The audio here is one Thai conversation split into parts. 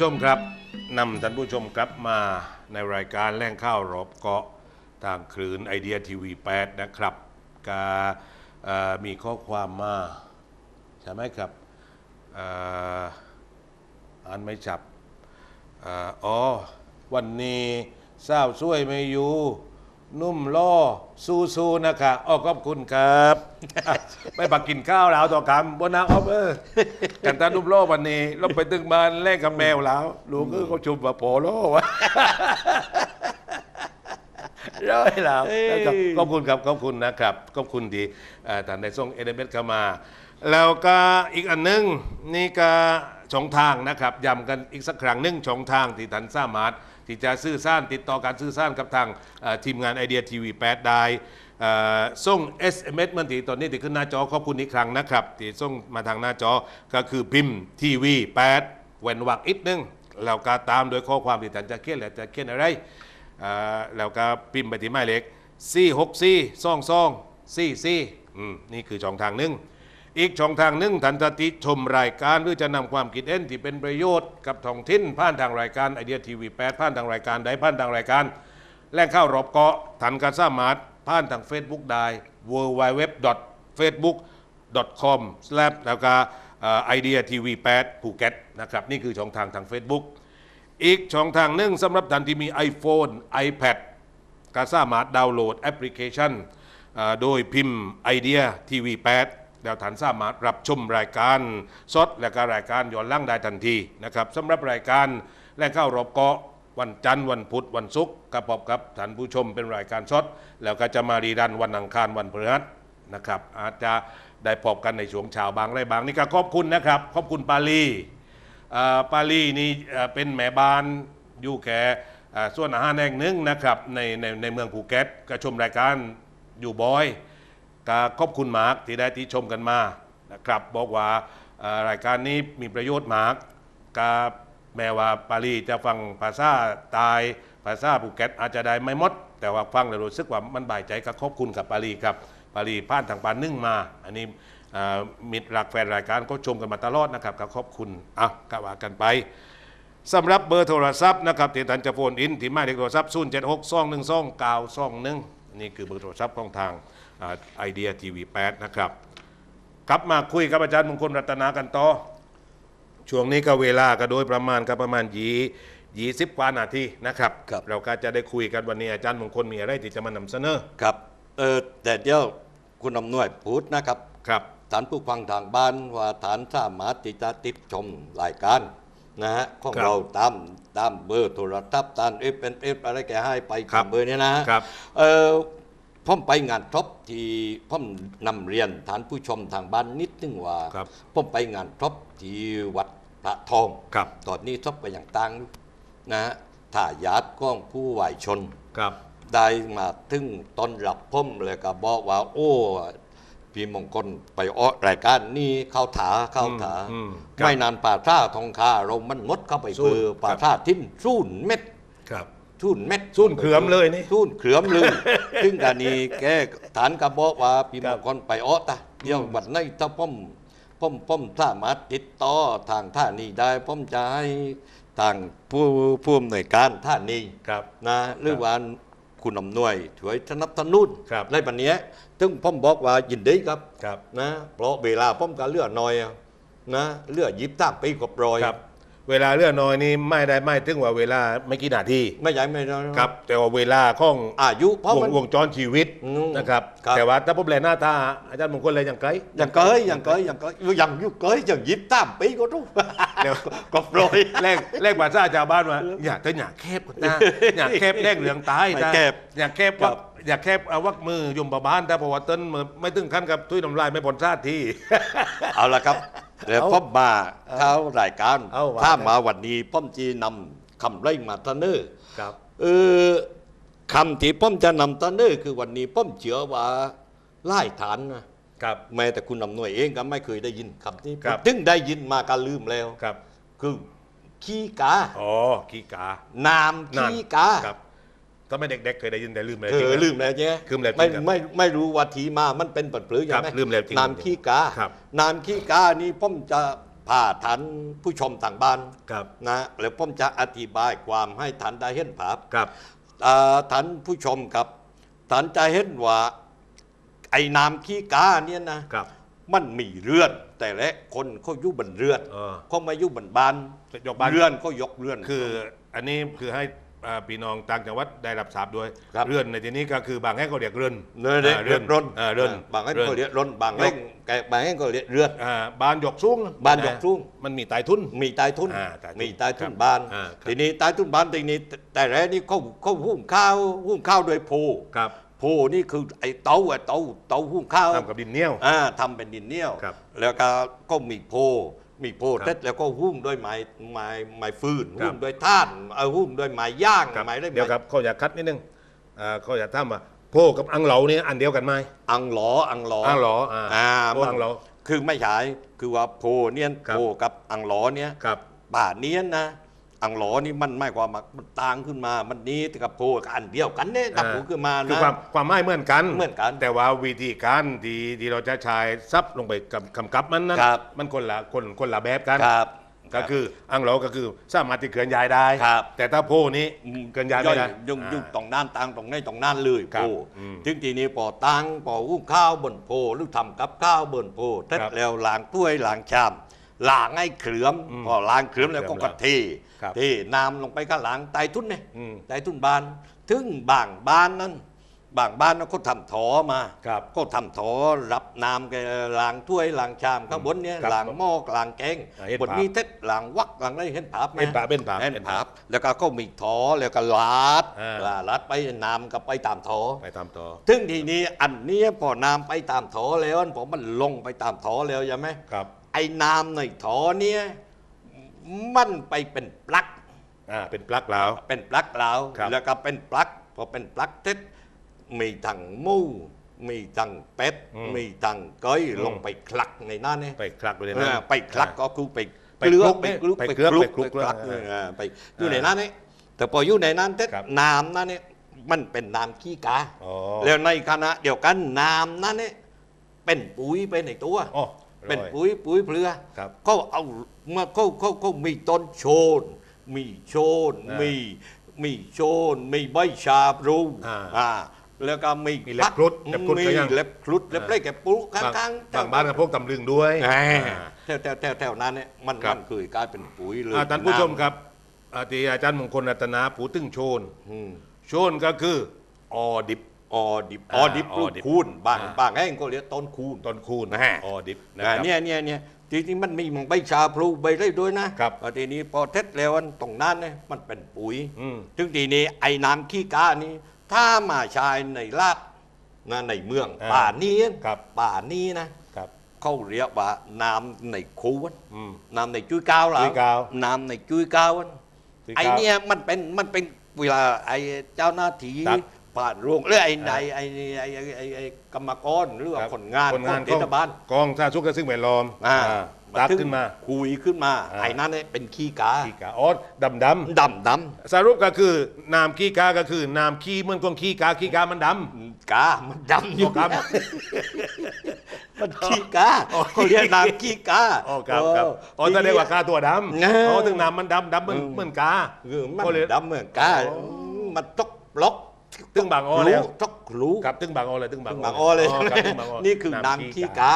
ท่านผู้ชมครับนำท่านผู้ชมครับมาในรายการแล่งข้าวรอบเกาะทางคลืนไอเดียทีวี8นะครับกามีข้อความมา ใช่ไหมครับอ่านไม่จับอ๋อวันนี้สาบช่วยไม่อยู่ นุ่มล่อสู้ๆนะคะอ๋อขอบคุณครับอะไม่ปักกินข้าวแล้วต่อคำบนนางออฟเออกันตานุ่มล่อวันนี้เราไปตึงบ้านแลกกับแมวแล้วลูกก็เขาชุบว่าโปโล่วะร้อยแล้วนะครับขอบคุณครับขอบคุณนะครับขอบคุณที่เอ่อท่านได้ส่งเอเดเมเข้ามา แล้วก็อีกอันหนึงนี่ก็ช่องทางนะครับย้ำกันอีกสักครั้งหนึ่งช่องทางที่ท่านสามารถ ที่จะสื่อสารติดต่อการสื่อสารกับทางทีมงานไอเดียทีวี8ได้เอ่อส่ง SMS มันที่ตอนนี้ที่ขึ้นหน้าจอขอบคุณอีกครั้งนะครับที่ส่งมาทางหน้าจอก็คือพิมพ์ทีวี8เว้นวรรคอีกนึงแล้วก็ตามโดยข้อความที่ท่านจะเขียนและจะเขียนอะไรแล้วก็พิมพ์ไปที่หมายเลข4 6 4 2 2 4 4อืมนี่คือช่องทางหนึ่ง อีกช่องทางหนึ่งท่านจะติชมรายการหรือจะนำความคิดเห็นที่เป็นประโยชน์กับท้องถิ่นผ่านทางรายการไอเดียทีวี8ผ่านทางรายการใดผ่านทางรายการ แล่งข้าวรอบเกาะท่านก็สามารถผ่านทาง Facebook ได้ w w w facebook com แล้วก็ไอเดียทีวี8ภูเก็ตนะครับนี่คือช่องทางทาง Facebook อีกช่องทางหนึ่งสำหรับท่านที่มี iPhone iPad ก็สามารถดาวน์โหลดแอปพลิเคชันโดยพิมพ์ไอเดียทีวีแ8แล้วท่านสามารถรับชมรายการสดและก็รายการย้อนหล่างได้ทันทีนะครับสำหรับรายการแหล่งเข้ารอบเกาะวันจันทร์วันพุธวันศุกร์กับพบกับท่านผู้ชมเป็นรายการสดแล้วก็จะมารีรันวันอังคารวันพฤหัสนะครับอาจจะได้พบกันในช่วงเช้าบางไรบางนี่ก็ขอบคุณนะครับขอบคุณปาลีอ่าปารีนี่อ่าเป็นแม่บ้านอยู่แค่อ่าส่วนอาหารแห่งหนึ่งนะครับในในในเมืองภูเก็ตก็ชมรายการอยู่บ่อย ก็ขอบคุณมาร์กที่ได้ที่ชมกันมานะครับบอกว่ารายการนี้มีประโยชน์มากก็แม้ว่าปารีจะฟังภาษาตายภาษาภูเก็ตอาจจะได้ไม่หมด แต่ว่าฟังแล้วรู้สึกว่ามันบายใจก็ขอบคุณกับปารีครับปารีผ่านทางปานนึ่งมา อันนี้มิตรรักแฟนรายการก็ชมกันมาตลอดนะครับก็ขอบคุณอะก็ว่ากันไปสำหรับเบอร์โทรศัพท์นะครับที่ท่านจะโฟนอินที่หมายเลขโทรศัพท์0 7 6 2 1 2 9 2 1นี่คือเบอร์โทรศัพท์ของทาง ไอเดียทีวี8นะครับกลับมาคุยกับอาจารย์มงคลรัตนากันต่อ ช่วงนี้ก็เวลาก็โดยประมาณก็ประมาณยียี่สิบกว่านาทีนะครับครับเราก็จะได้คุยกันวันนี้อาจารย์มงคลมีอะไรที่จะมานำเสนอครับเออแต่เดี๋ยวคุณอำนวยพูดนะครับครับฐานผู้ฟังทางบ้านว่าฐานสามารถที่จะติดชมรายการนะฮะของครับเราตามตามเบอร์โทรศัพท์ตามเอฟเอฟอะไรแกให้ไปครับตามเบอร์เนี้นะฮะครับเออ ผมไปงานทบที่ผมนำเรียนฐานผู้ชมทางบ้านนิดนึงว่าครับผมไปงานทบที่วัดพระทองครับ ตอนนี้ทบไปอย่างต่างอยู่นะฮะถ้าญาติของผู้ไหวชนครับ ได้มาถึงตอนรับพ่มเลยก็บอกว่า โอ้พี่มงคลไปออกรายการนี่เข้าถาเข้าถาอืมครับ ไม่นานป่าท่าทองคาเรามันงดเข้าไปสู้เปือป่าท่าทิ้นสู้นเม็ด ครับสู้นเม็ดสู้นเขือมเลยนี่สู้นเขือมเลยซึ่งการนี้แกฐานก็บอกว่าพี่คมรับงคลไปออกตาเดี๋ยววันนี้ถ้าพ่อมพ่อมพ่อมสามารถติดต่อทางท่านี้ได้พ่อมจะให้ทางผู้ผู้อำนวยการท่านี้ครับนะหรือว่าคุณอำนวยช่วยสนับสนุนครับในปันนี้ยซึ่งผมบอกว่ายินดีครับครับนะเพราะเวลาผมก็เลือกน้อยอะนะเลือกยิบตั้งปีกบรอยครับ เวลาเลื่อนน้อยนี่ไม่ได้ไม่ถึงว่าเวลาไม่กี่นาทีไม่ใหญ่ไม่น้อยครับ แต่ว่าเวลาของอายุเพราะวมังนวงจรชีวิตอืมนะครับ ครับ แต่ว่าถ้าผมแลหน้าตาอาจารย์มงคลเลยอย่างไกล อย่างเกยอย่างเกยอย่างเกยอย่างยุเกยอย่างยิบตั้งปีก็รู้เดี๋ยวกบรอยแรกแรกภาษาชาวบ้านว่าอยากจะอยากแคบนะอยากแคบแรกเหลืองตายไม่นะแคบอยากแคบว่า อยากแคบเอาวักมือยมประบ้านแต่พอว่าเต้นมือไม่ถึงขั้นกับทุยน้ำลายไม่พ้นชาติที่ เอาละครับเดี๋ยวเอาผมมาเข้ารายการเอาว่า ถ้ามาวันนี้ผมจีนำคำเร่งมาเสนอครับ เออคำที่ผมจะนำเสนอคือวันนี้ผมเชื่อว่าไล่ฐานนะครับ แม้แต่คุณอำนวยเองก็ไม่เคยได้ยินคำนี้ครับ ถึงได้ยินมาก็ลืมแล้ว ครับ คือขี้กาอ๋อกีกานามนั่นขี้กา ครับ ก็ไม่เด็กๆเคยได้ยินแต่ลืมเลยเออลืมแล้วใช่ไหมลืมแล้วจริไม่งครับไม่ไม่รู้ว่าทีมามันเป็นปัดเปลือยครับใช่ไหมลืมแล้วจริงนามขี้กาครับนามขี้กานี่ผมจะพาท่านผู้ชมต่างบ้านครับนะแล้วผมจะอธิบายความให้ท่านได้เห็นภาพครับอ่าท่านผู้ชมครับท่านจะเห็นว่าไอ้น้ำขี้กาเนี่ยนะครับมันมีเรือน แต่ละคนเขาอยู่บนเรือนเออเขาไม่อยู่บนบ้านยกบ้านเรือนก็ยกเรือนคือ อันนี้คือให้ อ่าพี่น้องต่างจังหวัดได้รับทราบด้วย ครับ เรือนในที่นี้ก็คือบางแห่งก็เรียกเรือนเรือนเรียกอ่าเรือนร่นอ่าเรือน บางให้เรือนก็เรียกร่นบางแห่งแกบางแห่งก็เรียกเรือนอ่าบ้านยกสูงบ้านยกสูง มันมีไต่ทุน มีใต้ทุนอ่าใต้ทุนมีใต้ทุนครับบ้าน อ่าครับ ทีนี้ใต้ทุนบ้านทีนี้แต่แรกนี่เขาเขาหุ้มข้าวหุ้มข้าวโดยโพครับ โพนี่คือไอ้เตาไอ้เตาเตาหุ้มข้าว ทำกับดินเหนียว อ่าทำเป็นดินเหนียว ครับแล้วก็ก็มีโพ มีโพครับเสร็จแล้วก็หุ้มด้วยไม้ไม้ไม้ฟืนครับ หุ้มด้วยท่านเอาหุ้มด้วยไม้ย่างครับไม้ได้เดี๋ยวครับเขาอยากคัดนิดนึงอ่าเขาอยากถามว่าโพกับอังเหลานี่อันเดียวกันไหมอังหลออังหลออังเหลออ่าอ่าโพมันอังเหลอ คือไม่ใช่คือว่าโพเนี่ยครับ โพกับอังหลอเนี่ยครับ ป่าเนี้ยนะ อังหลอนี่มันไม่ความว่ามันต่างขึ้นมา มันนี้กับโพกับอันเดียวกันเนี่ยกับโพขึ้นมาคือนะความความหมายเหมือนกันเหมือนกัน แต่ว่าวิธีการที่ที่เราจะใช้ซับลงไปกับคำกับมันนั้นครับมันคนละคนคนละแบบกันครับก็คืออังเหลาก็คือสามารถที่เคลื่อนย้ายได้ครับแต่ถ้าโพนี้เคลื่อนย้ายไม่ได้ยุ่งยุ่งอ่าตรงนั้นต่างตรงนี้ตรงนั้นเลยครัโพบอืมถึงทีนี้พอตั้งพออุ้มข้าวบนโพหรือทำกับข้าวบนโพเสร็จครับแล้วล้างถ้วยล้างชาม ล้างให้เคลือมอืมพอล้างเคลือมแล้วก็เคลืกอมระเทครับเทน้ำลงไปข้างหลังไตทุนเนี่ยอืมไตทุนบาน ถึงบางบ้านนั้น บางบ้านนั้นเขาทำถอมาครับ ก็ทำถอรับน้ำแกล้างถ้วยล้างชามข้างบนเนี่ยครับล้างหม้อล้างแกงอ่าเห็นบนภาพนี้เท็ดล้างวักล้างอะไรเห็นภาพไหมเป็นผาเป็นผาเห็นภาพแล้วก็ก็มีถอแล้วก็ลาดอ่า ลาลัดไปน้ำก็ไปตามถอ ไปตามต่อ ถึงทีนี้อันเนี้ยพอน้ำไปตามถอแล้วพอมันลงไปตามถอแล้วใช่ไหมครับ ไอ้น้ำในถอเนี่ยมันไปเป็นปลั๊กอ่าเป็นปลั๊กแล้ว เป็นปลั๊กแล้วครับ แล้วก็เป็นปลั๊กพอเป็นปลั๊กเสร็จมีทั้งหมูมีทั้งเป็ดอืมมีทั้งก้อยอืมลงไปคลักในนั้นเนี่ย ไปคลักไปเลยเอนะอไปคลักก็คือไปไปเกลือคลุกไปคลุกไปไปเกลือคลุกไปคลุกไปคลักเออเออไปอยู่ในนั้นเนี่ยแต่พออยู่ในนั้นเสร็จครับน้ำนั้นเนี่ยมันเป็นน้ำขี้กาอ๋อ แล้วในขณะเดียวกันน้ำนั้นเนี่ยเป็นปุ๋ยไปในตัว อ๋อ เป็นร้อยปุ๋ยปุ๋ยเปลือครับเขาเอาเมื่อเขาเขาเขามีต้นโชน มีโชนอ่ามีมีมีโชน มีใบชาบรูอ่าอ่าแล้วก็มีมีเล็บครุฑเล็บครุฑมีก็ยังเล็บครุฑเล็บเล็กแกปุข้บางางๆบางบ้านกับพวกตำลึงด้วยอ่าอ่าแถวแถวแถวแถวนั้นเนี่ยมันครับมันคือกลายเป็นปุ๋ยเลยอ่าท่านผู้ชมำครับอาที่อาจารย์มงคลรัตนาผูตึงโชนอืมโชนก็คือออดิบ ออดิบอ่าออดิบอลูอกดิบคูณบางอ่าบางแห่งก็เรียกต้นคูณต้นคูณนะฮะออดิบนะอ่าครับเนี่ยเนี่ยเนี่ยจริงๆมันมีใบชาพลูใบไรด้วยนะครับอ่าทีนี้พอเท็ดแล้วอันตรงนั้นเนี่ยมันเป็นปุ๋ยอืมถึงทีนี้ไอ้น้ำขี้กานี้ ถ้ามาใช้ในลาดนะในเมืองอ่าป่านี้ครับป่านี้นะครับเขาเรียกว่าน้ำในคูนอืมน้ำในจุ้ยกาวแล้จุ้วยกาวน้ำในจุ้ยกาวอันจุ้ยกาวไอ้เนี่ยมันเป็นมันเป็นเวลาไอ้เจ้าหน้าที่ครับ ผ่านโรงหรือไอ้อ่าไอ้ไอ้ไอ้ไอ้ไอ้ไอ้กรรมกรหรือว่าครับคนงานคนงานของเทศบาลกองท่าสุขซึ่งแวดล้อมอ่าอ่าตักขึ้นมา คุยขึ้นมาอ่าไอ้นั่นเนี่ยเป็นขี้กาขี้กาอ๋อดำดดำดำสรุปก็คือน้ำขี้กาก็คือน้ำขี้เหมือนกองขี้กาขี้กามันดำกามันดำอยู่ครับมันขี้กาเขาเรียกน้ำขี้กาำอ๋อครับครับอ๋อทีแสดนี้งว่ากาตัวดเออำอ๋อถึงน้ำมันดำดำเหมือนอืมเหมือนกาเออมันก็เลยดำเหมือนกาอ๋อมันตกบล็อก ตึ้งบางอ้อแล้วตกรู้ครับตึ้งบางอ้อเลยตึ้งบางบางอ้อเลยครับตึ้งบางอ้อนี่คือน้ำขี้กา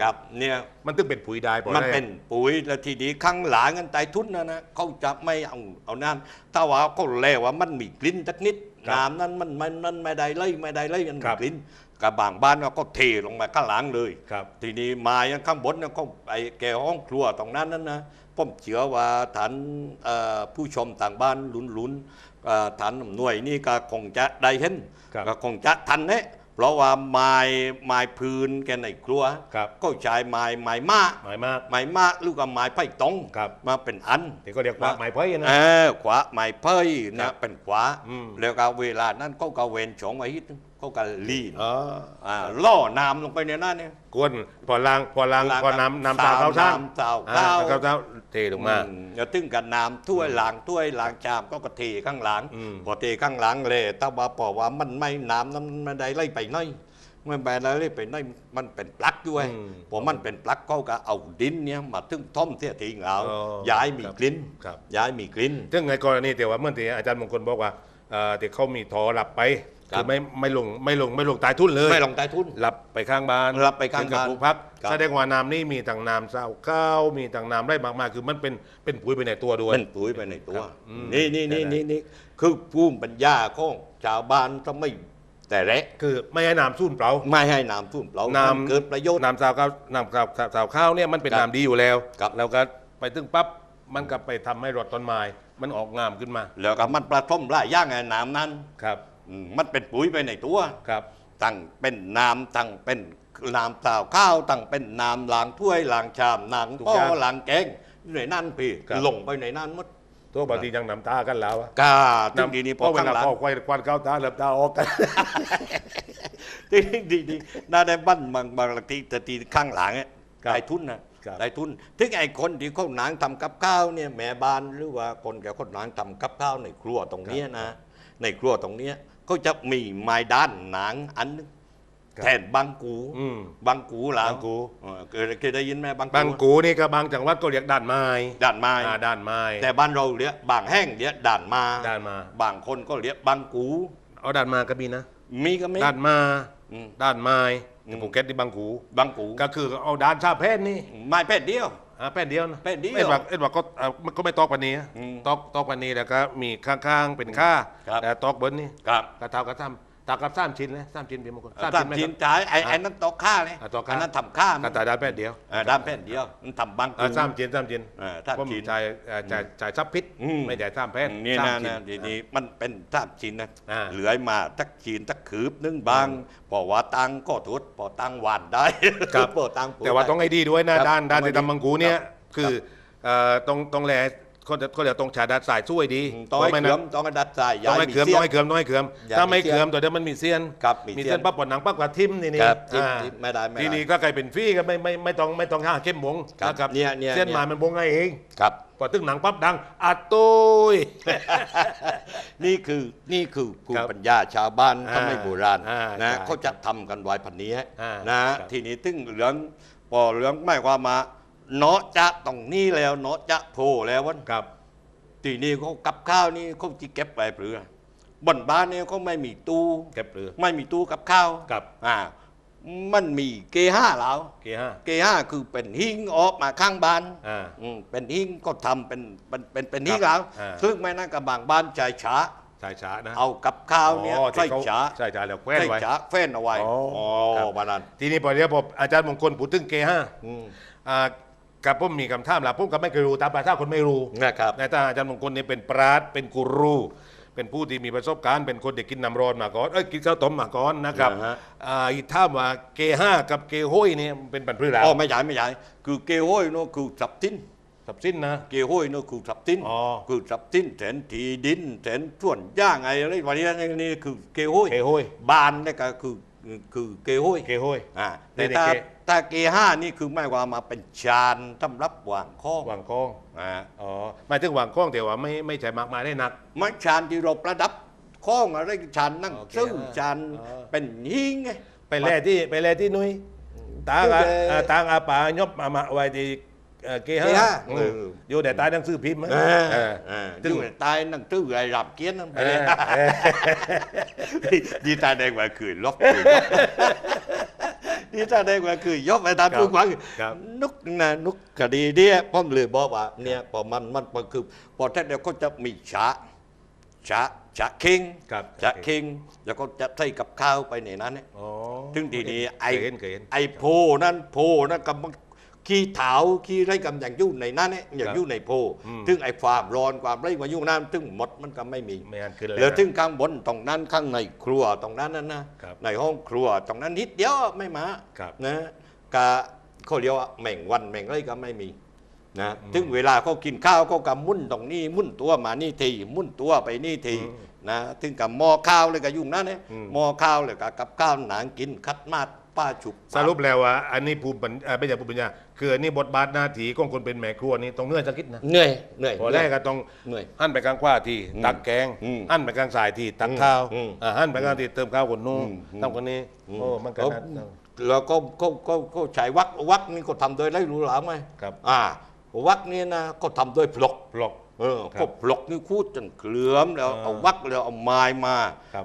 กับเนี่ยมันตึ้งเป็นปุ๋ยได้พอมันได้เป็นปุ๋ยแล้วทีนี้ข้างหลังกันไตทุนนะนะเขาจะไม่เอาเอาน้ำถ้าว่าเขาแลว่ามันมีกลิ่นสักนิดครับน้ำนั้นมันมันมันไม่ได้เลยไม่ได้เลยมันครัมีบกลิ่นกับบางบ้านก็เทลงมาข้างหลังเลยครับทีนี้มายังข้างบนเนี่ยก็ไอ้แกห้องครัวตรงนั้นนั่นนะผมเชื่อว่าฐานเอ่อผู้ชมต่างบ้านลุ้นๆเอ่อ ฐานหน่วยนี่ก็คงจะได้เห็นครับก็คงจะทันเนี่ยเพราะว่าไม้ไม้พื้นแกในครัวครับก็ใช้ไม้ไม้มาหมายมากไม้มากลูกกับไม้ไผ่ตรงครับมาเป็นอันที่ก็เรียกว่าหมายเพ้ยนะเออขวาไม้เพ้ยครันะบเป็นขวาอืมแล้วก็เวลานั้นก็กระเวนฉองไว้ฮิต ก็กระลีนอ๋ออ่าล่อน้ำลงไปในนั้นเนี่ย กวนพอล้างพอล้างล้างพอน้ำน้ำตาสาวเข้าช่างน้ำสาวอ่เข้าเข้าเท้าเทลงมา อืแล้วตึงกับน้ำถ้วยหลังถ้วยหลังจามก็กระเทข้างหลังอืม พอเทข้างหลังเลยแต่ว่าพอว่ามันไม่น้ำนั้นไม่ได้ไล่ไปไหนไม่แบนอะไรไปไหนมันเป็นปลั๊กด้วยอืมพอมันเป็นปลั๊กเขาก็เอาดินเนี่ยมาถึงท่อมเสียทิ้งเอาอ๋อย้ายมีครับกลิ่นครับ ย้ายมีกลิ่นซึ่งในกรณีแต่ว่าเมื่อที่อาจารย์มงคลบอกว่าเอ่อที่เขามีทอหลับไป ครับคือไม่ไม่ลงไม่ลงไม่ลงตายทุนเลยไม่ลงใต้ทุนหลับไปข้างบ้านหลับไปข้างบ้านถึกับผู้พักครับแสดงว่าน้ำนี่มีต่างน้ำเศร้าข้าวมีต่างน้ำได้มากมายคือมันเป็นเป็นปุ๋ยไปในตัวด้วยเป็นปุ๋ยไปในตัวครับอืมนี่นี่นี่ใช่นี่นี่คือภูมิปัญญาของชาวบ้านต้องไม่แต่แรกคือไม่ให้น้ำสูญเปล่าไม่ให้น้ำท่วมเปล่าน้ำมันเกิดประโยชน์น้ำสาวข้าวน้ำสาวสาวข้าวเนี่ยมันเป็นครับน้ำดีอยู่แล้วครับแล้วก็ไปตึงปั๊บมันก็ไปทำให้รดต้นไม้มันออกงามขึ้นมา แล้วก็มันประทมหลายอย่างไงน้ำนั้นครับ อืมมันเป็นปุ๋ยไปในตัว ครับ ตั้งเป็นน้ำตั้งเป็นน้ำสาวข้าวตั้งเป็นน้ำล้างถ้วยล้างชามล้างทุกป้ออย่างล้างแกงอยู่ในนั่นพี่ครับ ลงไปในนั่นหมดตัวบางทียังน้ำตากันแล้วอะกาถึงดีนี้พเพอราะเวข้างลาหลัง พ่อควายควันเข้าตาเหลือบตาออกกัน ดีดีดีน่าได้บ้านบางบางทีแต่ทีข้างหลังเนี่ยครับได้ทุนนะครับได้ทุนถึงไอ้คนที่เขาหนังทำกับข้าวเนี่ยแม่บ้านหรือว่าคนแก่คนหนังทำกับข้าวในครัวตรงเนี้ยนะ ในครัวตรงเนี้ย เขาจะมีไม้ด้านหนังอันนึงครับแทนบางกูอืมบางกูเหรอบางกู เออเคยเคยได้ยินไหมบางบางกูนี่ก็บางจังหวัดก็เรียกด่านไม้ด่านไม้ อ่าด่านไม้แต่บ้านเราเรียกบางแห้งเรียกด่านมา ด่านมา บางคนก็เรียกบางกู เอาด่านมาก็มีนะมีก็ไม่ ด่านมาอืม ด่านไม้อืมภูเก็ตที่บางกู บางกูก็คือเอาด่านชาแพทย์นี่ไม้แพทย์เดียว อ่าแป้นเดียวนะแป้นเดียวเอ็ดว่าเอ็ดว่าก็เอ่อมันก็ไม่ตอกปันนี้อืมตอกตอกปันนี้แล้วก็มีข้างๆเป็นข้าครับ แต่ตอกเบิ้ลนี่ครับ กระเท่ากระทำ ตากับสามชิ้นเลยสามชิ้นเป็นมงคลสามไหชิ้นครับจ่ายไอ้อะไอ้นั้นตอกข้าเลยอะตอกข้าอันนั้นทำข้ากมัระนต่ายด่านแป้นเดียวเออด้านแผ่นเดียวมันทำบางกูอ่าสามชิ้นสามชิ้นเออสามผมชิ้นจ่ายเอ่อจ่ายจ่ายซับพิษอืมไม่จ่ายสามแพทย์นี่สานะมชิ้นะทีนี้มันเป็นสามชิ้นนะอ่าเหลือมาทักชิ้นทักขืบนึงบางพอว่าตังก็ทุดพอตังหวานได้ครับพอตังปลูกแต่ว่าได้ต้องให้ดีด้วยนะครับด้านด้านต้องให้ที่ทำมังกูเนี่ยครับคือเอ่อต้องต้องแล เขาจะเขาจะต้องฉาดัดสายช่วยดีอืมต้องให้พราะเขือไงั้มนต้องให้ดัดใจต้องให้เขือมสี้ต้ยองให้เขือมต้องให้เขือมอย่าถ้าไม่มีเสี้ยนเขือมตัวเดียวมันมีเสี้ยนครับมีมีเสี้เสี้ยยนนปั๊บปวดหนังปั๊บกระทิ่มนี่นี่ครับทิ่มอ่าทิ่มไม่ได้ไม่ได้ทีนี้ก็กลายเป็นฟรีก็ไม่ไม่ไม่ต้องไม่ต้องห้าเข้มบงครับนะครับเนี่ยเนี่ยเส้นเนี่ยหมามันบงไงเองครับพอตึ้งหนังปั๊บดังอัดตุยนี่คือนี่คือภูครัมิบปัญญาชาวบ้านอ่าทำให้โบราณอ่านะใช่เขาจะทำกันไว้พันนี้อ่านะครับทีนี้ตึงเหลืองพอเหลืองไม่ความมา เนาะจะตรงนี้แล้วเนาะจะโผล่แล้ววันครับทีนี้เขากับข้าวนี่เขาจะเก็บไว้เพื่อบนบ้านเนี่ยเขาไม่มีตู้เก็บเรือไม่มีตู้กับข้าวกับอ่ามันมีเกห้าแล้วเกียร์ห้าเกห้าคือเป็นหิ้งออกมาข้างบ้านอ่าอืมเป็นหิ้งก็ทำเป็นเป็นเป็นเป็นครับหิ้งแล้วอ่าซึ่งไม่นั่นกับบางบ้านใจช้าสายช้านะเอากับข้าวเนี่ยอ๋อใส่ที่เขช้าใส่ช้าแล้วแคว้นใส่ไว้ช้าเฟ้นเอาไว้อ๋ออ๋อครับบานั้นทีนี้พอเดี๋ยวผมอาจารย์มงคลพูดถึงเกห้าอืมอ่า กับผมมีคำถามละผมก็ไม่เคยรู้ตามภาษาคนไม่รู้นะครับในทางอาจารย์มงคลนี่เป็นปราดเป็นกูรูเป็นผู้ที่มีประสบการณ์เป็นคนที่กินน้ำร้อนมาก่อนเอ้ยกินข้าวต้มมาก่อนนะครับอ่าฮะ อ่าอีกถามว่าเกห้ากับเกห้อยนี่มันเป็นปันพืชแล้วอ๋อไม่ใช่ไม่ใช่คือเกห้อย no คือทรัพย์สินสับสิ้นนะ เกห้อย no คือทรัพย์สินอ๋อ คือทรัพย์สินแทนที่ดินแทนส่วนย่างอะไรวันนี้นี่คือเกห้อยเกห้อย บ้านนี่ก็คือ คือเกห้อยเกห้อยอ่าแต่แต่ในถ้าเกถ้าเกห้านี่คือไม่ว่ามาเป็นชานสำรับวางข้อวางกล้องอ่าอ๋อหมายถึงวางกล้องแต่ว่าไม่ไม่ใช่มากมายได้หนักไม่ชานที่เราประดับข้องอะไรชานนั่งโอเคซึ่งอ่าชานอ่าเป็นหิ้งไงไปแล่ที่ไปแล่ที่นุ้ยตางโออาเคอ่าตางอาป่ายบมามาไว้ที่ เอ่อเกห้าเกห้าอืมเออ อยู่แต่ใต้หนังสือพิมพ์ไหมอ่าเอออ่าซึ่งอยู่ในใต้นั่งตื้อไอ้รับเกี้ยนนั่นไปเอเลยอเออดีตาแดงกว่าคืนลบคืนลบดีตาแดงกว่าคืนยกไปตามครับทุกวันครับ นุกนะนุกคดีเนี่ยพ่อมเลยบอกว่าเนี่ยพอมันมันมันคือพอแท้เดียวก็จะมีฉะฉะฉะเคิงครับฉะเคิงแล้วก็จะใส่กับข้าวไปในนั้นเนี่ย อ๋อถึงทีนี้ไอ้เคยเห็นเคยเห็น ไอ้โพนั่นโพนั่นกำลัง ขี้เถาขี้ไรกำอย่างอยู่ในนั้นเนี่ยอย่างอยู่ในโพอืมถึงไอ้ความร้อนความไรมาอยู่นั้นถึงหมดมันก็ไม่มีไม่อันขึ้นเลยเหลือนะถึงข้างบนตรงนั้นข้างในครัวตรงนั้นนั่นนะครับในห้องครัวตรงนั้นนิดเดียวไม่มาครับนะกะเขาเรียกว่าแม่งวันแม่งไรก็ไม่มีนะถึงเวลาเขากินข้าวเขาก็มุ่นตรงนี้มุ่นตัวมานี่ทีมุ่นตัวไปนี่ทีนะถึงกับหม้อข้าวเลยก็ยุ่งนั่นเนี่ยอืมหม้อข้าวเลยก็กับข้าวหนังกินคัดมาด ป้าฉุบสรุปแล้วว่าอันนี้ภูมิปัญเอ่อไม่ใช่ภูมิปัญญาคืออันนี้บทบาทหน้าที่ของคนเป็นแม่ครัวนี่ต้องเหนื่อยสักนิดนะเหนื่อยเหนื่อยพอแรกก็ต้องเหนื่อยหั่นไปกลางขว้าทีตักแกงหั่นไปกลางสายทีตักข้าวหั่นไปกลางทีเติมข้าวคนนู้นอืมอืมทำคนนี้โอ้มันก็แล้วน่าแล้วก็ก็ก็ก็ใช้วักวักนี่ก็ทำโดยไรรู้หรือไหมครับอ่าวักนี่นะก็ทำโดยปลกปลอกเออก็ปลกนี่คูดจนเกลือมแล้วเอาวักแล้วเอาไม้มา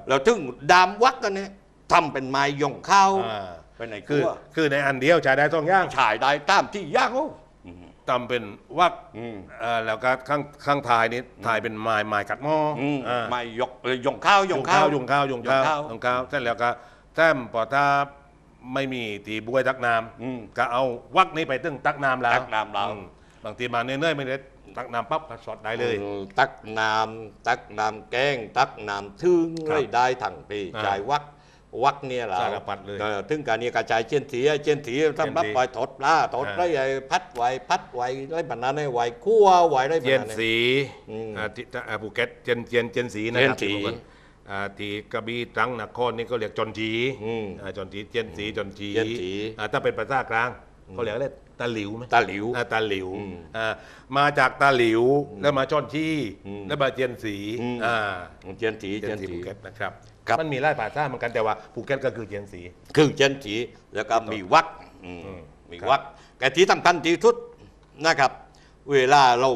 แล้วถึงดามวักกันเนี่ย ทำเป็นไม้ยองข้าวอ่าไปไหนคืกูอว่าคือในอันเดียวใช้ได้สองอย่างฉายได้ตามที่ยากเขาทำเป็นวักอืมเอ่อแล้วก็ข้างข้างท้ายนี้ถ่ายเป็นไม้ไม้กัดหม้อออืมอ่า ไม้ยกเอ่อยองข้าวยยุองงข้าข้าววยุงข้าวยุงข้าวยุงข้าวยุงข้าวเสร็จแล้วก็แต้มพอถ้าไม่มีตีบวยตักน้อืมำก็เอาวักนี้ไปตึงตักน้ำแล้วตักน้ำแล้ว อืมบางทีมาเนื่อยๆไม่ได้ตักน้ำปั๊บก็สอดได้เลย อืมตักน้ำตักน้ำแกง ตักน้ำทึ่งครับไม่ได้ทั้งปีอ่าจ่ายวัก วักเนี่ยเหรอสารพัดเลยออถึงการนี้กระจายเจยนสีเจยนสีทำรับเจียนสีปล่อยถดปลาถดอ่าไรไอ้พัดไว้พัดไว้ไรบรรณาในไว้คั่วไว้ไรบรเจียรนณาในสีอืมอ่าที่อ่าภูเก็ตเจียนเจียนเจียนสีนะครัเจียนสีที่ภูเก็ตอ่าที่กระบี่ตรังนครนี่ก็เรียกจอนจีอืมอ่าจอนจีเจียนสีจอนจีเจียนสีอ่าถ้าเป็นภาษากลางเขาเรียกอะไรตาหลิวไหมตาหลิวอ่าตาหลิวอืมอ่ามาจากตาหลิวแล้วมาจอนจี้อืมแล้วมาเจียนสีอืมอ่าเจียนสีเจีเจียยนนสีสีภูเก็ตนะครับ ครับ มันมีไล่ภาษาเหมือนกันแต่ว่าภูเก็ตก็คือเจียนสี คือเจียนสีแล้วก็มีวักอืมอืมมีครับวักแต่ที่สำคัญที่สุดนะครับ เวลาเรา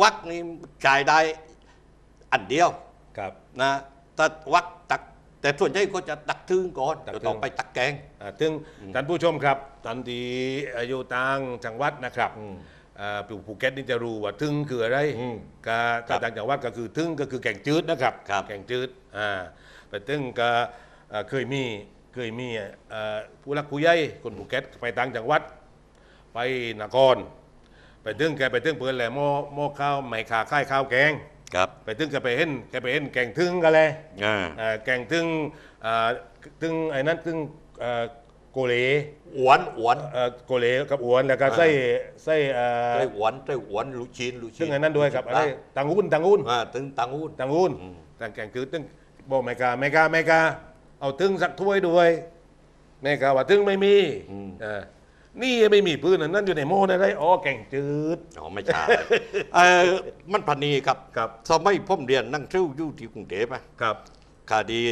วักนี่จ่ายได้อันเดียวครับ นะถ้าวักตัก แต่ส่วนใหญ่ก็จะตักทึ่งก่อนตักเดี๋ยวทึ่งต้องไปตักแกง อ่าซึ่งท่านผู้ชมครับตอนที่อยู่ต่างจังหวัดนะครับอืมอ่าภูเก็ตนี่จะรู้ว่าทึ่งคืออะไรอืมก็ครัถ้าบต่างจังหวัดก็คือทึ่งก็คือแกงจืดนะครับครับ แกงจืดอ่า ไปทึ่งก็อ่าเคยมีเคยมีอ่าผู้รักผู้ใหญ่คนภูเก็ตไปต่างจังหวัด ไปนคร ไปทึ่งแกไปทึ่งเพื่อนแหละหม้อหม้อข้าวไหมขาค่ายข้าวแกงครับไปทึ่งแกไปเห็นแกไปเห็นแกงทึ่งกันเลยอ่าอ่าแกงทึ่งอ่าทึ่งไอ้นั้นทึ่งอ่าโกเลอวนอวนเอ่อโกเลกับอวนแล้วก็ไส้ไส้เอ่อไต้หวันไต้หวันลูกชิ้นลูกชิ้นซึ่งอันนั้นด้วยครับอะไรลูกชิ้นตังอุ้นตังอุ้นอ่าตึงตังอุ่นตังอุ้นอืมตังแกงคือตึง บอกไม่กล้าไม่กล้าไม่กล้าเอาตึงสักถ้วยด้วยไม่กล้าว่าตึงไม่มีเออนี่ไม่มีปืนอันนั่นอยู่ในโม่นั่นได้อ๋อแกงจืดอ๋อไม่ใช่เออมันพันนีครับครับสมัยผมเรียนนั่งเที่ยวอยู่ที่กรุงเทพอะครับคดี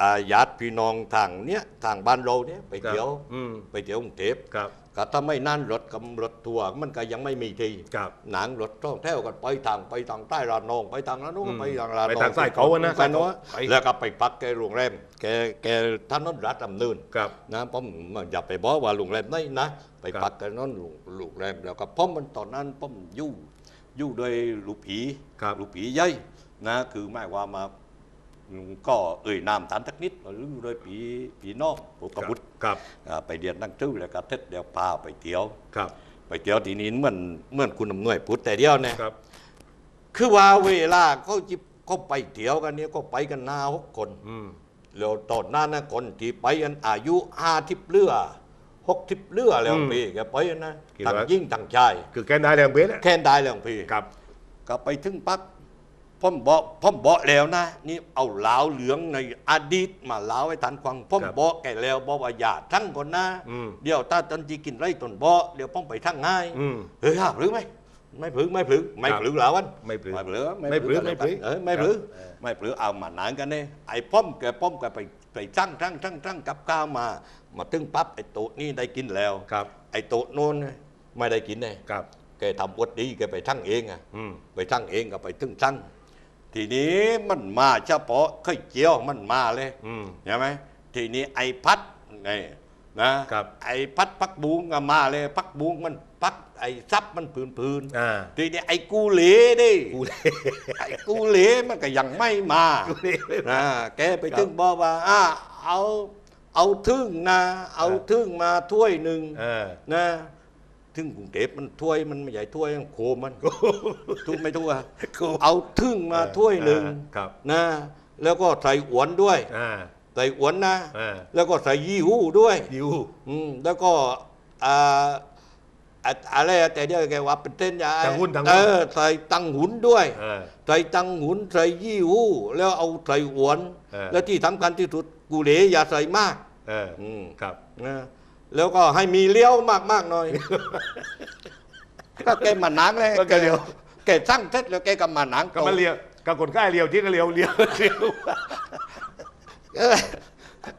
อาญาติพี่น้องทางเนี้ยทางบ้านเราเนี่ยไปเที่ยวอืมไปเที่ยวกรุงเทพครับ ก็ถ้าไม่นั่นรถกับรถทัวร์มันก็ยังไม่มีทีครับหนังรถท่องเที่ยวกันไปทางไปทางใต้ระนองไปทางระนองอืมไปทางระนองไปทางใต้เขาอะนะไปโน้นไปแล้วก็ไปพักแกโรงแรมแกแกท่านนนรัฐดำเนินครับนะผมอย่าไปบอกว่าโรงแรมไหนนะไปครับพักกันนั่นโรงแรมแล้วก็ผมมันตอนนั้นผมอยู่อยู่โดวยลูกผีครับลูกผีใหญ่นะคือหมายว่ามา ก็เอ่ยนามฐานทักนิดหรือโดยผีผีนอกปุกบุตรครับอ่าไปเรียนนั่งชื่อแล้วก็เท็ดเดียวพาไปเที่ยวครับ ไปเที่ยวทีนี้เหมือนเหมือนคุณอำนวยพูดแต่เดียวเนี่ยครับคือว่าเวลาเขาจิบเขาไปเที่ยวกันเนี่ยก็ไปกันหน้าหกคนอืมแล้วตอนนั้นนะคนที่ไปกันอายุห้าทิพเรือหกทิพเรือแล้วพี่แกไปนะทั้งยิ่งทั้งชายคือแกนได้แรงเบสแค่ได้แล้วพี่ครับ ก็ไปถึงปั๊บ พ่อมบอกพ่อมบอกแล้วนะ นี่เอาเหลาเหลืองในอดีตมาเหลาให้ทันฟังพ่อมครับบอกแกแล้วบอกว่าอย่าทั้งคนนะอืม เดี๋ยวถ้าตอนที่กินไรตนบอกเดี๋ยวพ่อมไปทั้งง่ายอืม เฮ้ยห้าหรือไหมไม่พลึกไม่พลึกไม่ครับพลึกแล้ววันไม่พลึกไม่พลึกไม่พลึกไม่พลึกเออไม่พลึกครับเออ ไม่พลึกเอามาหนานกันเนี่ยไอ้พ่อมแกพ่อมแกไปไปตั้งตั้งตั้งตั้งกับข้าวมา มาถึงปั๊บไอ้โต๊ะนี่ได้กินแล้ว ครับไอ้โต๊ะโน้นไม่ได้กินเลยครับแกทำอวดดีแกไปทั้งเองอะอืม ไปทั้งเองก็ไปถึงทั้ง ทีนี้มันมาเฉพาะไข่เจียวมันมาเลยอืม ใช่ไหมทีนี้ไอ้พัดไงนะครับ ไอ้พัดพักบุงก็มาเลยพักบุงมันพักไอ้ซับมันพื้นพื้นๆอ่าทีนี้ไอ้กูเหลดิกูเลยไอ้กูเหลมันก็ยังไม่มา กูเลยไม่มา นะแกไปครับถึงบอกว่าอ่าเอาเอาทึ่งนะ เอาครับทึ่งมาถ้วยหนึ่งเออ นะ ทึ่งกรุงเทพมันถ้วยมันไม่ใหญ่ถ้วยโคมมันทุกไม่ทั่วโคมเอาทึ่งมาถ้วยหนึ่งอ่าครับนะแล้วก็ใส่อวนด้วยอ่าใส่อวนนะอ่าแล้วก็ใส่ยี่หู้ด้วยยูอืมแล้วก็อ่าอะอะไรอะแต่เดี๋ยวแกว่าเป็นเต้นยาตังหุ้นตังเอหุ้นอใส่ตังหุนด้วยเออใส่ตังหุนใส่ยี่หู้แล้วเอาใส่อวนเออแล้วที่สำคัญที่สุดกูเหลอย่าใส่มากเอออืมครับนะ แล้วก็ให้มีเลี้ยวมากๆหน่อย ก็แกมาหนังเลยก็แกเลี้ยว แกสร้างเสร็จแล้วแกก็มาหนังก็มาเลียวกับคนใกล้เลียวที่ก็เลียวเลียวเลียวเออ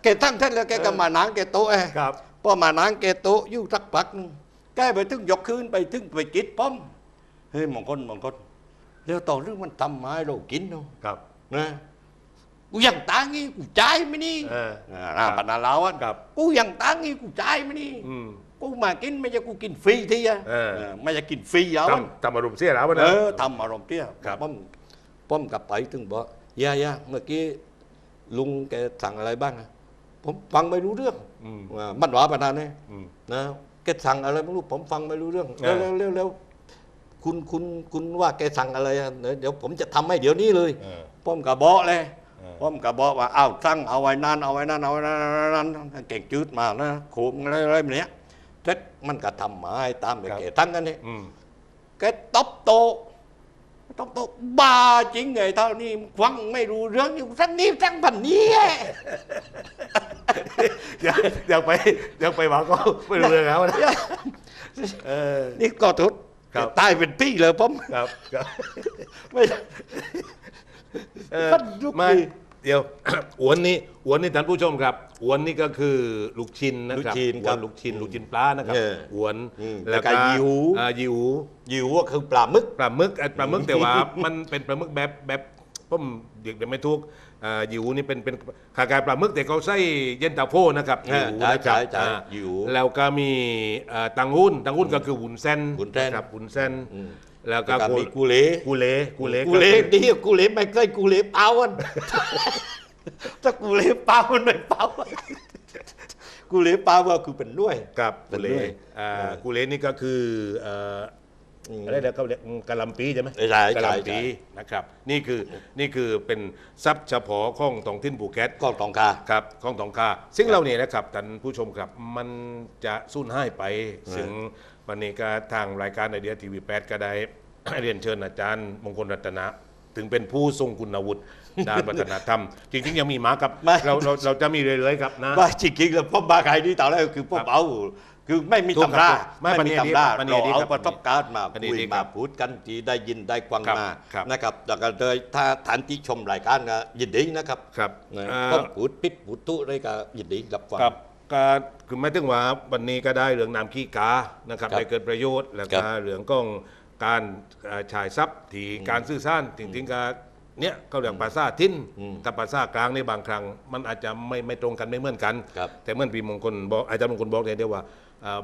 แกสร้างเสร็จแล้วแกก็มาหนังแกโต๊ะเอ้ครับพอมาหนังแกโต๊ะอยู่สักพักหนึงแกไปถึงยกคืนไปถึงไปกินป้อมเฮ้ยมงคลมงคลแล้วต่อเรื่องมันทำมาให้เรากินเนาะครับนะ กูยังตังงี้กูจ่ายไหมนี่เอออ่าปนาเราอะครับ กูยังตังงี้กูจ่ายไหมนี่อืม กูมากินไม่ใช่กูกินฟรีทีอะเออ เออไม่ใช่กินฟรีเอาอะ ทำทำอารมณ์เสียแล้ววะเอนะอทำอารมณ์เปรี้ยวครับ ป้อมป้อมกลับไปถึงบอกย่าย่าเมื่อกี้ลุงแกสั่งอะไรบ้างอะผมฟังไม่รู้เรื่องอืมอ่ามันหวาประธานเนี่ยอืม นะแกสั่งอะไรไม่รู้ผมฟังไม่รู้เรื่องเอเร็อ วเร็วเร็วเร็วคุณคุณคุณว่าแกสั่งอะไรอะเดี๋ยวเดี๋ยวผมจะทำให้เดี๋ยวนี้เลย เออ ป้อมกระบอกเลย เออป้อมกระบอกว่าอ้าวสั่งเอาไว้นั่นเอาไว้นั่นเอาไว้นั่นเอาไว้นั่นเก่งจืดมากนะโขมอะไรอะไรแบบเนี้ยเสร็จมันก็ทำมาให้ตามไปแกตั้งกันนี่อืมแกตบโตะตบโตะบ้าจริงไงเท่านี้ฟังไม่รู้เรื่องอยู่สักนิดสักพันนี้อยากอยากไปอยากไปหวังก็ไม่รู้เรื่องแล้วนะเออนี่ก็ทุดครับตายเป็นตี้เลยผมครับครับไม่ เออมันยุคไม่นี้เดี๋ยว อวนนี่อวนนี่ท่านผู้ชมครับอวนนี่ก็คือลูกชิ้นนะครับลูกชิ้นครับอวนลูกชิ้นลูกชิ้นปลานะครับเอออวนอืมแล้วก็ยิว อ่ายิวอยู่ว่าคือปลาหมึก ปลาหมึกอะปลาหมึกแต่ว่า มันเป็นปลาหมึกแบบแบบผมเด็กเดี๋ยวไม่ทุกอ่ายิวนี่เป็นเป็นขากายปลาหมึกแต่เขาใส่เย็นตาโฟนะครับเออยิวนะครับใช่ใช่อ่ายิวแล้วก็มีอ่าตังหุ้นตังหุ้นก็คือวุ้นเส้นวุ้นเส้นครับวุ้นเส้นอืม แล้วก็แล้วก็มีกูเล่กูเล่กูเล่กูเล่คือดีกูเล่ไม่เคยกูเล่เปล่าอันถ้ากูเล่เปล่ามันไม่เปล่ากูเล่เปล่าว่าคือเป็นด้วยกับเป็กูนเล่ด้วยอ่าเออกูเล่นี่ก็คือเอ่ออมอะไรเดี๋ยวเขาเรียกกะหลำปีใช่ไหมใช่ใช่กะหลำปีใช่นะครับ นี่คือนี่คือเป็นทรัพย์เฉพาะของท้องถิ่นภูเก็ตกล้องทองคาครับของทองคาซึ่งเราเนี่ยนะครับท่านผู้ชมครับ มันจะสูญหายไปซึ่ง วันนี้ก็ทางรายการไอเดียทีวีแปดก็ได้ เรียนเชิญอาจารย์มงคลรัตนะ ถึงเป็นผู้ทรงคุณวุฒิด้านวัฒนธรรม จริงๆยังมีหมาครับ ไม่ เราเราเราจะมีเรื่อยๆครับนะ ว่าจริงๆแล้วพ่อมาใครที่ต่อแล้วคือพ่อเอาคือไม่มีถูกตำราครับไม่ไม่มีปณิตำราปณิเราดีเอาครับประสบการณ์มาปณิคุยดีครัมาบพูดกันที่ได้ยินได้ฟังครับมาครับ นะครับแล้วก็เลยถ้าฐานที่ชมรายการก็ยินดีนะครับครับนะเอ่อต้องพูดปิดพูดตุอะไรก็ยินดีรับฟัง ครับ ก็คือไม่ถึงว่าวันนี้ก็ได้เรื่องนามขี้กานะครับครับได้เกิดประโยชน์แล้วครัก็บเรื่องของการเอ่อฉายทรัพย์ที่การสื่อสารจริงๆก็เนี่ยก็เรื่องภาษาทิ้นอืมกับภาษากลางในบางครั้ง มันอาจจะไม่ไม่ตรงกันไม่เหมือนกัน ครับ แต่เมื่อปีมงคลบอกอาจารย์มงคลบอกเลยเดียวว่าเอ่อ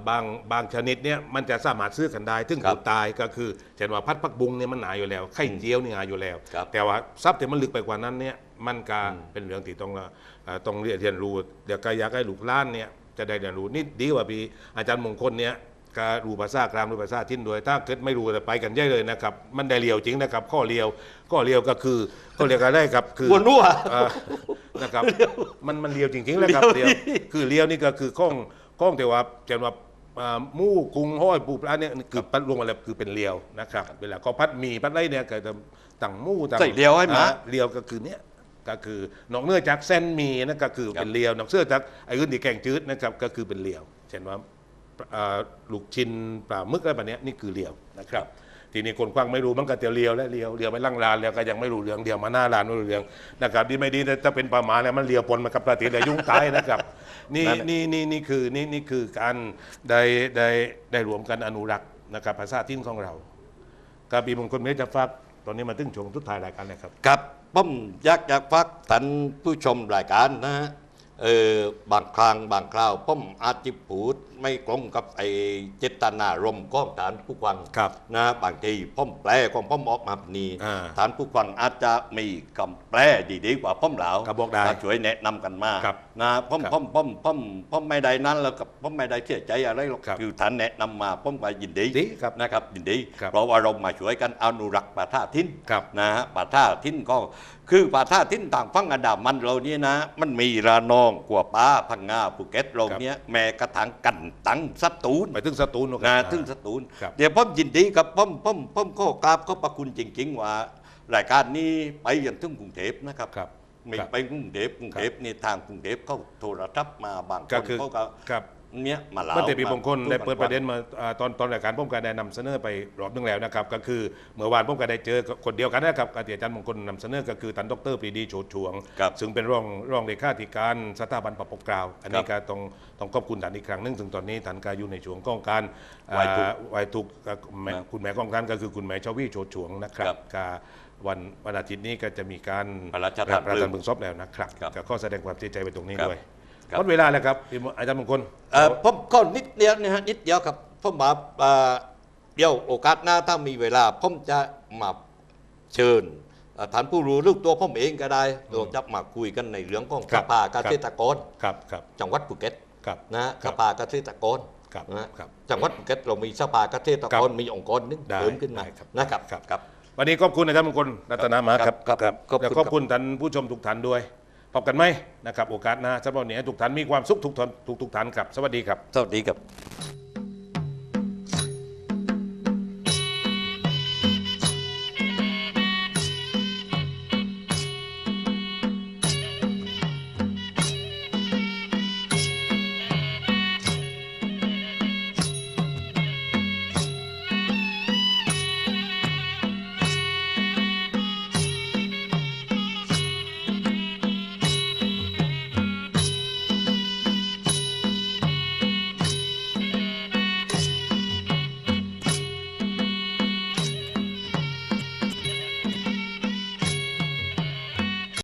บางบางชนิดเนี่ยมันจะสามารถซื้อกันได้ถึงครับกูตายก็คือเช่นว่าพัดพักบุงเนี่ยมันหนาอยู่แล้ว ไข่เจียวนี่หนาอยู่แล้วครับแต่ว่าทรัพย์ที่มันลึกไปกว่านั้นเนี่ยมันก็เป็นเรื่องที่ต้องเอ่อต้องเรียนรู้เดี๋ยวก็อยากให้ลูกหล้านเนี่ยจะได้เรียนรู้นี่ดีกว่าพี่อาจารย์มงคลเนี่ยก็รู้ภาษากลางรู้ภาษาทิ้นด้วย ถ้าเกิดไม่รู้จะไปกันใหญ่เลยนะครับ มันได้เลียวจริงนะครับ ข้อเลียวข้อเลียวก็คือก็เรียกอะไรครับคือหัวนัวเอ่อนะครับ มันมันเลียวจริงๆเลยครับเลียวคือเลียวนี่ก็คือข้อง ข้องแต่ว่าเช่นว่าอ่าหมู่กุ้งห้อยปูปลาเนี่ยคือปัดรวมมาแล้วคือเป็นเลียวนะครับ เวลาก็พัดหมีพัดไรเนี่ยก็จะต่างหมู่ต่างใส่เลียวให้หมา อ่เลียวก็คือเนี่ยก็คือนอกเหนื้อจากเส้นหมีนั่นก็คือครับเป็นเลียวนอกเสื้อจากไอ้อื่นที่แกงจืดนะครับก็คือเป็นเลียว เช่นว่าอ่าลูกชิ้นปลาหมึกอะไรแบบเนี้ยนี่คือเลียวนะครับ ทีนี้คนคว้างไม่รู้มันก็จะเลียวและเลียวเลียวไปล่างลานแล้วก็ยังไม่รู้เรื่องเลียวมาหน้าลานไม่รู้เรื่องนะครับดีไม่ดีถ้าเป็นปลาหมาแล้วมันเลียวปนมากับปลาตีเลยยุ่งตายนะครับนี่นั่นแหละนี่นี่นี่คือนี่นี่คือการได้ได้ได้รวมกันอนุรักษ์นะครับภาษาทิ้นของเรากระบีมงคลเมจะฟักตอนนี้มาถึงช่วงทุดท้ายรายการเลยครับครับผมอยากอยากฟักท่านผู้ชมรายการนะฮะ เออบางครั้งบางคราวผมอาจจะพูดไม่ตรงกับไอ้เจตนารมณ์ของฐานผู้ฟังครับนะบางทีผมแปลของผมออกมาแบบนี้อ่าฐานผู้ฟังอาจจะมีคำแปลดีๆกว่าผมเหลาครับบอกได้ถ้าช่วยแนะนำกันมาครับนะผมครับผมผมผมผมไม่ได้นั้นแล้วกับผมไม่ได้เสียใจอะไรหรอกครับคือท่านแนะนำมาผมก็ยินดีดีครับนะครับยินดี ครับเพราะว่าเรามาช่วยกันอนุรักษ์ป่าท่าทิ้นครับนะฮะป่าท่าทิ้นก็ คือป่าท่าทิ้นต่างฝั่งอันดามันเราเนี่ยนะ มันมีระนองกัวป้าพังงาภูเก็ตเราเนี้ยแม้กระทั่งกันตังสตูลไปถึงสตูลนะถึงสตูลครับเดี๋ยวผมยินดีกับผมผมผมก็กราบก็ประคุณจริง ๆ ว่ารายการนี้ไปยันถึงกรุงเทพนะครับครับไม่ครับไปกรุงเทพกรุงเทพนี่ทางกรุงเทพเขาโทรทัศน์มาบางคก็นคือเขาก็ครับ เนี้ยมาเล่าเมื่อเตปีมงคลมาได้เปิดทุกประเด็นมาอ่าตอนตอนรายการผมก็ได้นำเสนอไปรอบนึงแล้วนะครับก็คือเมื่อวานผมก็ได้เจอคนเดียวกันนะครับอาจารย์มงคลนำเสนอก็คือท่านดรปรีดีโฉดฉวงครับซึ่งเป็นรองรองเลขาธิการสถาบันประปกกล่าวอันนี้ครัก็บต้องต้องขอบคุณท่านอีกครั้งหนึงถึงตอนนี้ท่านก็อยู่ในช่วงของการไหว้ทุกข์อ่าไหวทุกข์กับแม่ครับคุณแม่ของท่านก็คือคุณแม่ชวีโฉดฉวงนะครับครับก็วันวันอาทิตย์นี้ก็จะมีการพระราชทานพระราชทานเพลิงเพลิงศพแล้วนะครับครับก็ขอแสดงความเสียใจไปตรงนี้ครับด้วยครับ หมดเวลาแล้วครับพี่อาจารย์มงคลเอ่อผมก็นิดเดียวนะฮะนิดเดียวครับผมมาเอ่อเดี๋ยวโอกาสหน้าถ้ามีเวลาผมจะมาเชิญเอ่อท่านผู้รู้เรื่องตัวผมเองก็ได้เราจะมาคุยกันในเรื่องของครัสบภาเกษตรกรครับครับจังหวัดภูเก็ตครับนะฮะครัสบภาเกษตรกรครับนะฮะครับจังหวัดภูเก็ตเรามีสภาเกษตรครักบรมีองค์กรหนึงได้เพิ่มขึ้นมาได้ครับนะครับครับครับวันนี้ขอบคุณอาจารย์มงคลรัตนามาครับครับครับขอบคุณแล้วขอบคุณท่านผู้ชมทุกท่านด้วย พบกันไหมนะครับโอกาสหน้าสำหรับวันนี้ทุกท่านมีความสุขทุกท่านทุกทุกท่านครับ สวัสดีครับ สวัสดีครับ